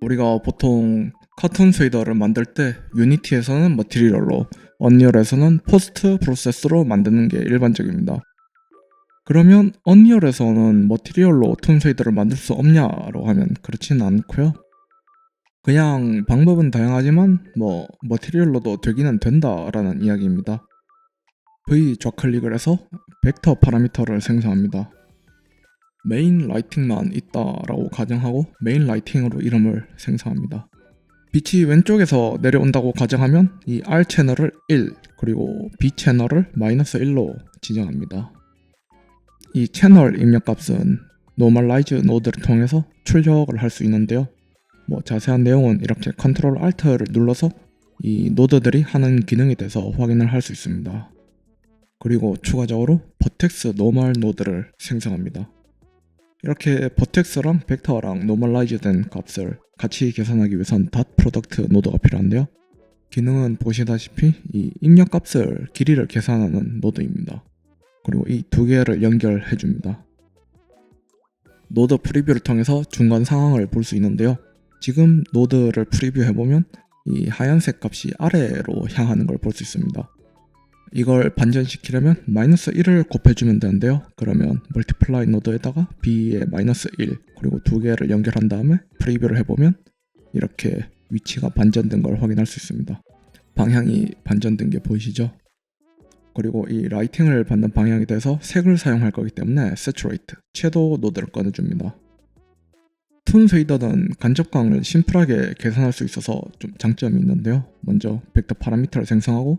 우리가 보통 카툰 쉐이더를 만들 때 유니티에서는 머티리얼로, 언리얼에서는 포스트 프로세스로 만드는 게 일반적입니다. 그러면 언리얼에서는 머티리얼로 툰 쉐이더를 만들 수 없냐로 하면 그렇지는 않고요. 그냥 방법은 다양하지만 뭐 머티리얼로도 되기는 된다라는 이야기입니다. V 좌클릭을 해서 벡터 파라미터를 생성합니다. 메인 라이팅만 있다라고 가정하고 메인 라이팅으로 이름을 생성합니다. 빛이 왼쪽에서 내려온다고 가정하면 이 R 채널을 1 그리고 B 채널을 마이너스 1로 지정합니다. 이 채널 입력값은 노멀라이즈 노드를 통해서 출력을 할 수 있는데요. 뭐 자세한 내용은 이렇게 컨트롤 Alt를 눌러서 이 노드들이 하는 기능에 대해서 확인을 할 수 있습니다. 그리고 추가적으로 버텍스 노멀 노드를 생성합니다. 이렇게 버텍스랑 벡터랑 노멀라이즈 된 값을 같이 계산하기 위해선 닷 프로덕트 노드가 필요한데요. 기능은 보시다시피 이 입력 값을 길이를 계산하는 노드입니다. 그리고 이 두 개를 연결해 줍니다. 노드 프리뷰를 통해서 중간 상황을 볼 수 있는데요. 지금 노드를 프리뷰해 보면 이 하얀색 값이 아래로 향하는 걸 볼 수 있습니다. 이걸 반전시키려면 마이너스 1을 곱해주면 되는데요. 그러면 멀티플라이 노드에다가 b의 마이너스 1 그리고 두 개를 연결한 다음에 프리뷰를 해보면 이렇게 위치가 반전된 걸 확인할 수 있습니다. 방향이 반전된 게 보이시죠? 그리고 이 라이팅을 받는 방향에 대해서 색을 사용할 거기 때문에 Saturate, 채도 노드를 꺼내줍니다. 툰 쉐이더는 간접광을 심플하게 계산할 수 있어서 좀 장점이 있는데요. 먼저 벡터 파라미터를 생성하고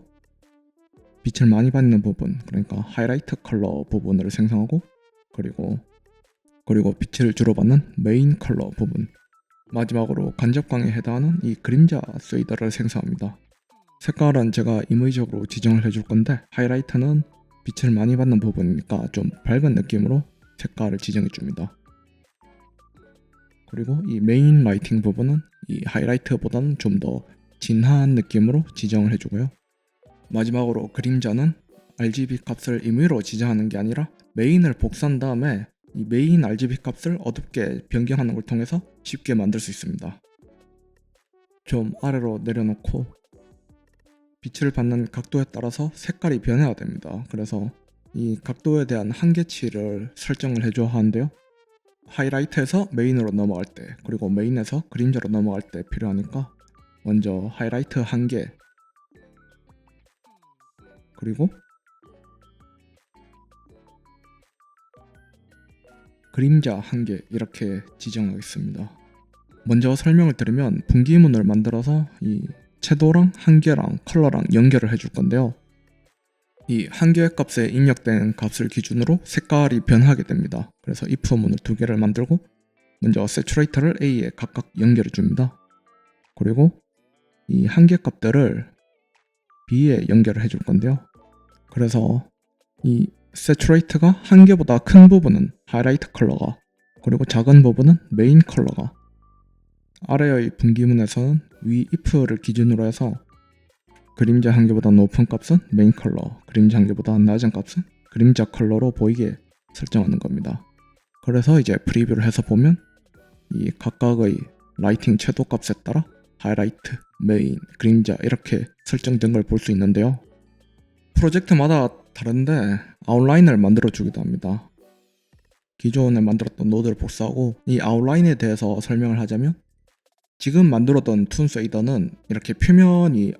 빛을 많이 받는 부분, 그러니까 하이라이트 컬러 부분을 생성하고 그리고 그리고 빛을 주로 받는 메인 컬러 부분. 마지막으로 간접광에 해당하는 이 그림자 쉐이더를 생성합니다. 색깔은 제가 임의적으로 지정을 해줄 건데 하이라이트는 빛을 많이 받는 부분이니까 좀 밝은 느낌으로 색깔을 지정해 줍니다. 그리고 이 메인 라이팅 부분은 이 하이라이트보다는 좀 더 진한 느낌으로 지정을 해주고요. 마지막으로 그림자는 RGB 값을 임의로 지정하는 게 아니라 메인을 복사한 다음에 이 메인 RGB 값을 어둡게 변경하는 걸 통해서 쉽게 만들 수 있습니다. 좀 아래로 내려놓고 빛을 받는 각도에 따라서 색깔이 변해야 됩니다. 그래서 이 각도에 대한 한계치를 설정을 해줘야 하는데요. 하이라이트에서 메인으로 넘어갈 때 그리고 메인에서 그림자로 넘어갈 때 필요하니까 먼저 하이라이트 한계 그리고 그림자 한계 이렇게 지정하겠습니다. 먼저 설명을 드리면 분기문을 만들어서 이 채도랑 한계랑 컬러랑 연결을 해줄 건데요. 이 한계 값에 입력된 값을 기준으로 색깔이 변하게 됩니다. 그래서 if 문을 두 개를 만들고 먼저 saturate를 A에 각각 연결해 줍니다. 그리고 이 한계 값들을 B에 연결을 해줄 건데요. 그래서 이 saturate가 한계보다 큰 부분은 하이라이트 컬러가 그리고 작은 부분은 메인 컬러가 아래의 분기문에서는 위 if를 기준으로 해서 그림자 한계보다 높은 값은 메인 컬러, 그림자 한계보다 낮은 값은 그림자 컬러로 보이게 설정하는 겁니다. 그래서 이제 프리뷰를 해서 보면 이 각각의 라이팅 채도 값에 따라 하이라이트, 메인, 그림자 이렇게 설정된 걸 볼 수 있는데요. 프로젝트마다 다른데 아웃라인을 만들어 주기도 합니다. 기존에 만들었던 노드를 복사하고 이 아웃라인에 대해서 설명을 하자면 지금 만들었던 툰 쉐이더는 이렇게 표면이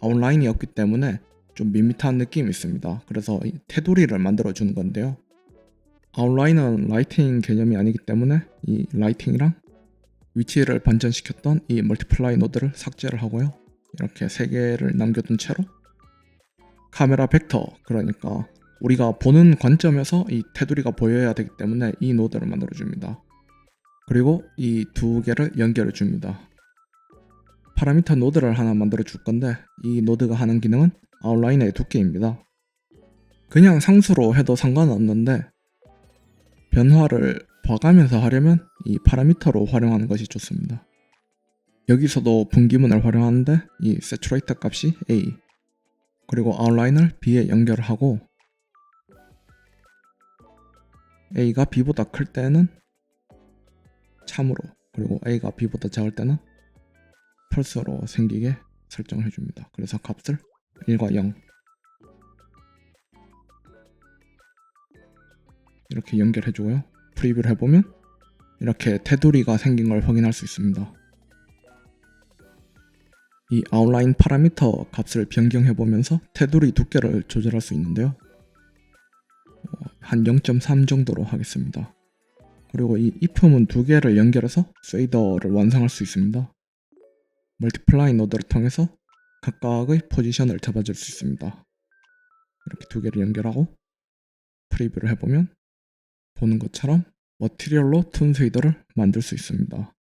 아웃라인이 없기 때문에 좀 밋밋한 느낌이 있습니다. 그래서 이 테두리를 만들어 주는 건데요. 아웃라인은 라이팅 개념이 아니기 때문에 이 라이팅이랑 위치를 반전시켰던 이 멀티플라이 노드를 삭제를 하고요. 이렇게 세 개를 남겨둔 채로 카메라 벡터 그러니까 우리가 보는 관점에서 이 테두리가 보여야 되기 때문에 이 노드를 만들어 줍니다. 그리고 이 두 개를 연결해 줍니다. 파라미터 노드를 하나 만들어 줄 건데 이 노드가 하는 기능은 아웃라인의 두께입니다. 그냥 상수로 해도 상관없는데 변화를 봐가면서 하려면 이 파라미터로 활용하는 것이 좋습니다. 여기서도 분기문을 활용하는데 이 saturator 값이 A 그리고 아웃라인을 B에 연결을 하고 A가 B보다 클 때는 참으로 그리고 a가 b보다 작을 때는 펄스로 생기게 설정을 해줍니다. 그래서 값을 1과 0 이렇게 연결해 주고요. 프리뷰를 해보면 이렇게 테두리가 생긴 걸 확인할 수 있습니다. 이 아웃라인 파라미터 값을 변경해 보면서 테두리 두께를 조절할 수 있는데요. 어, 한0.3 정도로 하겠습니다. 그리고 이 if문 두 개를 연결해서 쉐이더를 완성할 수 있습니다. 멀티플라이 노드를 통해서 각각의 포지션을 잡아줄 수 있습니다. 이렇게 두 개를 연결하고 프리뷰를 해보면 보는 것처럼 머티리얼로 툰 쉐이더를 만들 수 있습니다.